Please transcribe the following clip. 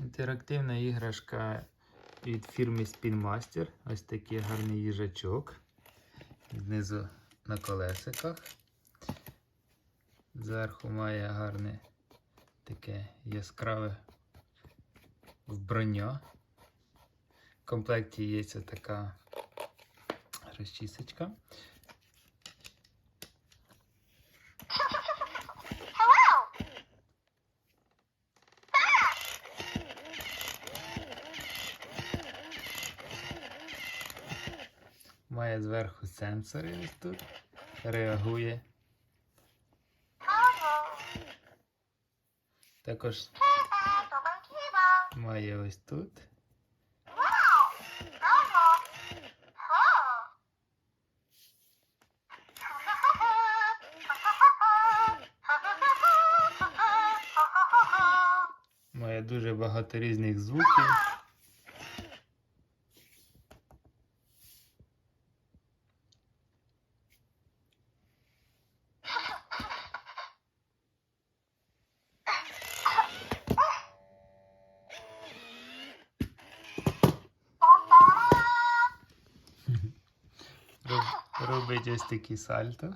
Інтерактивна іграшка від фірми Spinmaster. Ось такий гарний їжачок. Знизу на колесиках. Зверху має гарне таке яскраве вбрання. В комплекті є така розчісочка. Має зверху сенсори ось тут. Реагує. Також має ось тут. Має дуже багато різних звуків. Робить ось такі сальто.